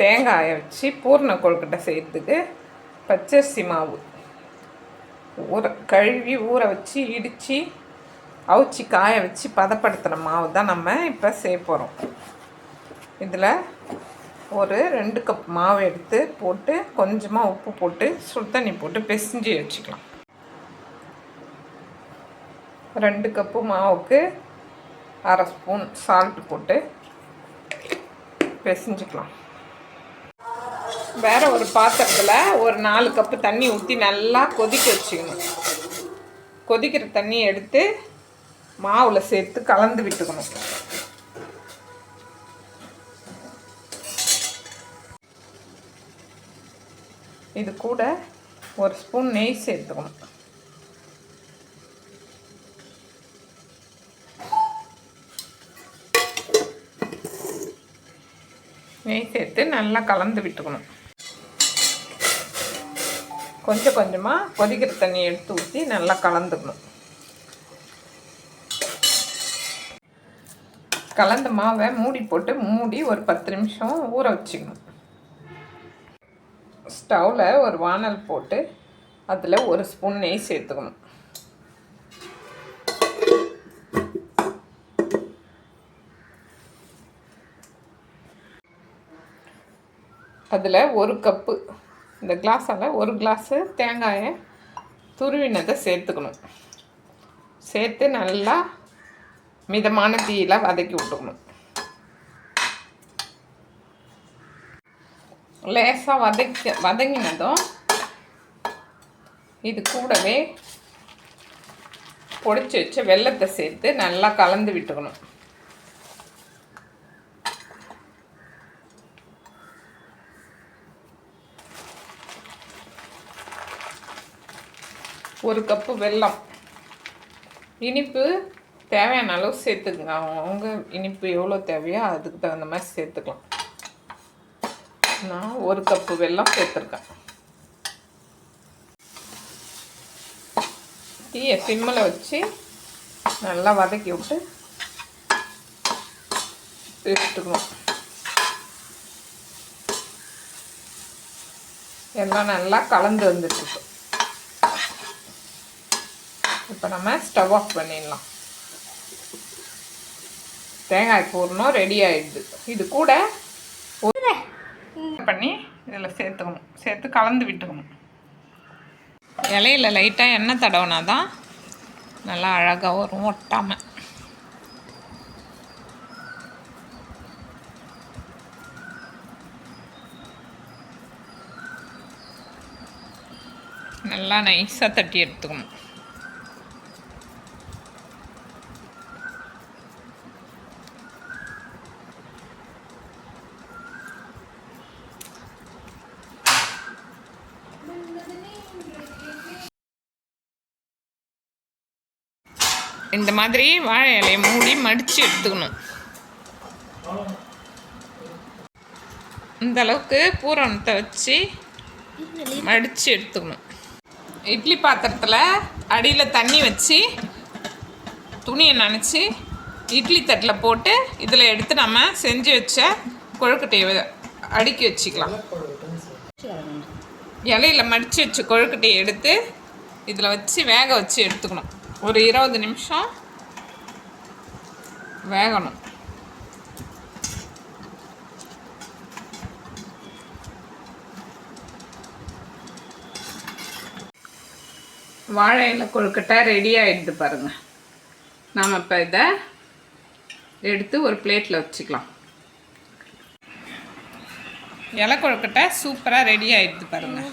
தேங்காயை வச்சு பூர்ண கொழுக்கட்டை செய்கிறதுக்கு பச்சரிசி மாவு ஊற கழுவி ஊற வச்சு இடித்து அவிச்சி காய வச்சு பதப்படுத்துகிற மாவு தான் நம்ம இப்போ செய்ய போகிறோம் இதில் ஒரு ரெண்டு கப் மாவு எடுத்து போட்டு கொஞ்சமாக உப்பு போட்டு சுடு தண்ணி போட்டு பிசைஞ்சு வச்சுக்கலாம். ரெண்டு கப்பு மாவுக்கு அரை ஸ்பூன் சால்ட் போட்டு பிசைஞ்சுக்கலாம். வேற ஒரு பாத்திரத்தில் ஒரு நாலு கப்பு தண்ணி ஊற்றி நல்லா கொதிக்க வச்சுக்கணும். கொதிக்கிற தண்ணியை எடுத்து மாவில் சேர்த்து கலந்து விட்டுக்கணும். இது கூட ஒரு ஸ்பூன் நெய் சேர்த்துக்கணும். நெய் சேர்த்து நல்லா கலந்து விட்டுக்கணும். கொஞ்சம் கொஞ்சமாக கொதிக்கிற தண்ணி எடுத்து ஊற்றி நல்லா கலந்துக்கணும். கலந்த மாவை மூடி போட்டு மூடி ஒரு பத்து நிமிஷம் ஊற வச்சுக்கணும். ஸ்டவ்வில் ஒரு வானல் போட்டு அதில் ஒரு ஸ்பூன் நெய் சேர்த்துக்கணும். அதில் ஒரு கப்பு இந்த கிளாஸால் ஒரு கிளாஸு தேங்காயை துருவினதை சேர்த்துக்கணும். சேர்த்து நல்லா மிதமான தீயில் வதக்கி விட்டுக்கணும். லேசாக வதக்க வதங்கினதும் இது கூடவே பொடிச்சு வச்ச வெள்ளத்தை சேர்த்து நல்லா கலந்து விட்டுக்கணும். ஒரு கப்பு வெல்லம். இனிப்பு தேவையான அளவு சேர்த்துக்குங்க. அவங்க இனிப்பு எவ்வளோ தேவையோ அதுக்கு தகுந்த மாதிரி சேர்த்துக்கலாம். நான் ஒரு கப்பு வெல்லம் சேர்த்துருக்கேன். தீயை சிம்மில் வச்சு நல்லா வதக்கி விட்டு எடுத்துக்கணும் எல்லாம் நல்லா கலந்து வந்துட்டு இப்போ நம்ம ஸ்டவ் ஆஃப் பண்ணிடலாம். தேங்காய் பூர்ணம் ரெடி ஆயிடுது. இது கூட பண்ணி இதில் சேர்த்துக்கணும். சேர்த்து கலந்து விட்டுக்கணும். இலையில லைட்டாக எண்ணெய் தடவினா தான் நல்லா அழகாக வரும் ஒட்டாமல் நல்லா நைஸாக தட்டி எடுத்துக்கணும். இந்த மாதிரி வாழை இலையை மூடி மடித்து எடுத்துக்கணும். இந்த அளவுக்கு பூரணத்தை வச்சு மடித்து எடுத்துக்கணும். இட்லி பாத்திரத்தில் அடியில் தண்ணி வச்சு துணியை நனைச்சி இட்லி தட்டில் போட்டு இதில் எடுத்து நம்ம செஞ்சு வச்ச கொழுக்கட்டையை அடுக்கி வச்சுக்கலாம். இலையில மடித்து வச்ச கொழுக்கட்டையை எடுத்து இதில் வச்சு வேக வச்சு எடுத்துக்கணும். ஒரு இருபது நிமிஷம் வேகணும். வாழை இலை கொழுக்கட்டை ரெடி ஆகிடுது பாருங்கள் நாம் இப்போ இதை எடுத்து ஒரு பிளேட்டில் வச்சுக்கலாம். இலை கொழுக்கட்டை சூப்பராக ரெடி ஆகிடுது பாருங்கள்